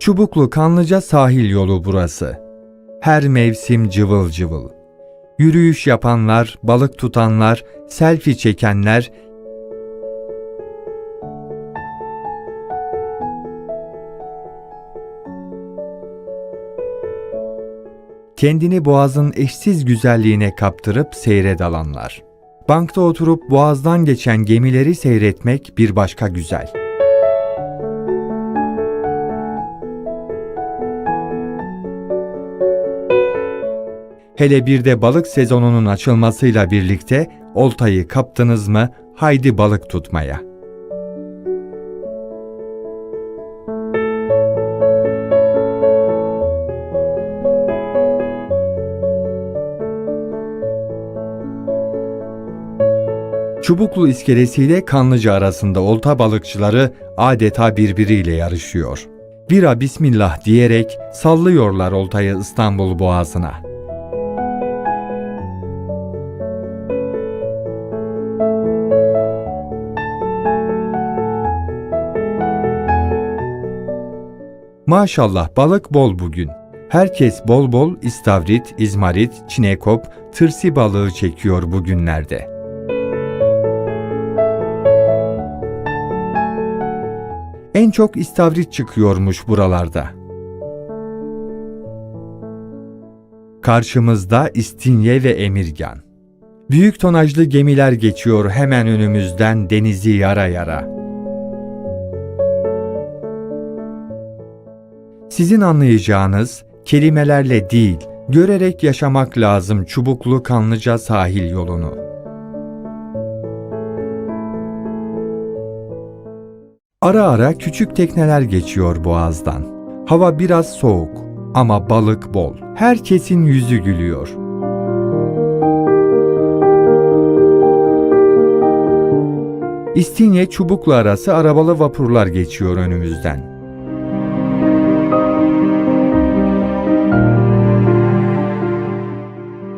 Çubuklu Kanlıca sahil yolu burası. Her mevsim cıvıl cıvıl. Yürüyüş yapanlar, balık tutanlar, selfie çekenler, kendini boğazın eşsiz güzelliğine kaptırıp seyre dalanlar. Bankta oturup boğazdan geçen gemileri seyretmek bir başka güzel. Hele bir de balık sezonunun açılmasıyla birlikte oltayı kaptınız mı haydi balık tutmaya. Çubuklu iskelesiyle Kanlıca arasında olta balıkçıları adeta birbiriyle yarışıyor. Bira bismillah diyerek sallıyorlar oltayı İstanbul boğazına. Maşallah balık bol bugün. Herkes bol bol istavrit, izmarit, çinekop, tırsi balığı çekiyor bugünlerde. En çok istavrit çıkıyormuş buralarda. Karşımızda İstinye ve Emirgan. Büyük tonajlı gemiler geçiyor hemen önümüzden denizi yara yara. Sizin anlayacağınız kelimelerle değil, görerek yaşamak lazım çubuklu kanlıca sahil yolunu. Ara ara küçük tekneler geçiyor boğazdan. Hava biraz soğuk ama balık bol. Herkesin yüzü gülüyor. İstinye Çubuklu arası arabalı vapurlar geçiyor önümüzden.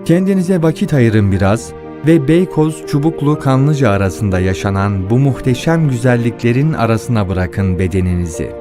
Kendinize vakit ayırın biraz ve Beykoz Çubuklu Kanlıca arasında yaşanan bu muhteşem güzelliklerin arasına bırakın bedeninizi.